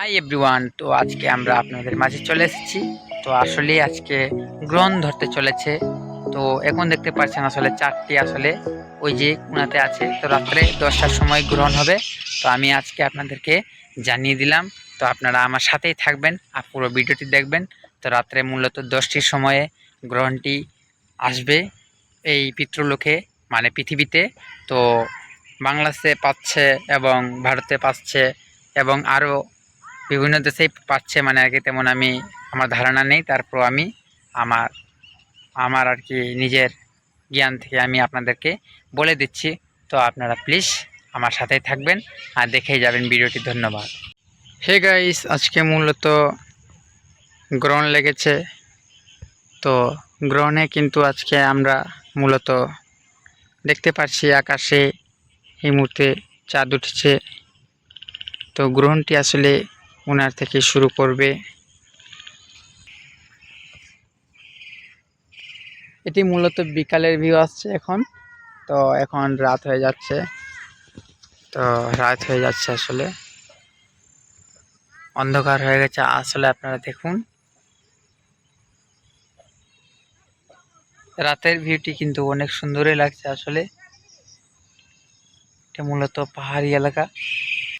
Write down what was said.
Hi everyone তো আজকে আমরা আপনাদের মাঝে চলে এসেছি। তো আসলে আজকে গ্রহণ ধরতে চলেছে। তো এখন দেখতে পাচ্ছেন আসলে চারটি আসলে ওই যে কোনাতে আছে। তো রাত্রে দশটার সময় গ্রহণ হবে। তো আমি আজকে আপনাদেরকে জানিয়ে দিলাম। তো আপনারা আমার সাথেই থাকবেন আর পুরো ভিডিওটি দেখবেন। তো রাত্রে মূলত দশটির সময়ে গ্রহণটি আসবে এই পিতৃলোকে মানে পৃথিবীতে। তো বাংলাদেশে পাচ্ছে এবং ভারতে পাচ্ছে এবং আরও বিভিন্ন দেশেই পাচ্ছে মানে আর কি তেমন আমি, আমার ধারণা নেই। তারপর আমি আমার আমার আর কি নিজের জ্ঞান থেকে আমি আপনাদেরকে বলে দিচ্ছি। তো আপনারা প্লিজ আমার সাথেই থাকবেন আর দেখেই যাবেন ভিডিওটি। ধন্যবাদ। হে গাইস আজকে মূলত গ্রহণ লেগেছে। তো গ্রহণে কিন্তু আজকে আমরা মূলত দেখতে পাচ্ছি আকাশে এই মুহূর্তে চাঁদ উঠেছে। তো গ্রহণটি আসলে ওনার থেকে শুরু করবে। এটি মূলত বিকালের ভিউ আসছে এখন। তো এখন রাত হয়ে যাচ্ছে। তো রাত হয়ে যাচ্ছে আসলে। অন্ধকার হয়ে গেছে আসলে আপনারা দেখুন। রাতের ভিউটি কিন্তু অনেক সুন্দরই লাগছে আসলে। এটা মূলত পাহাড়ি এলাকা।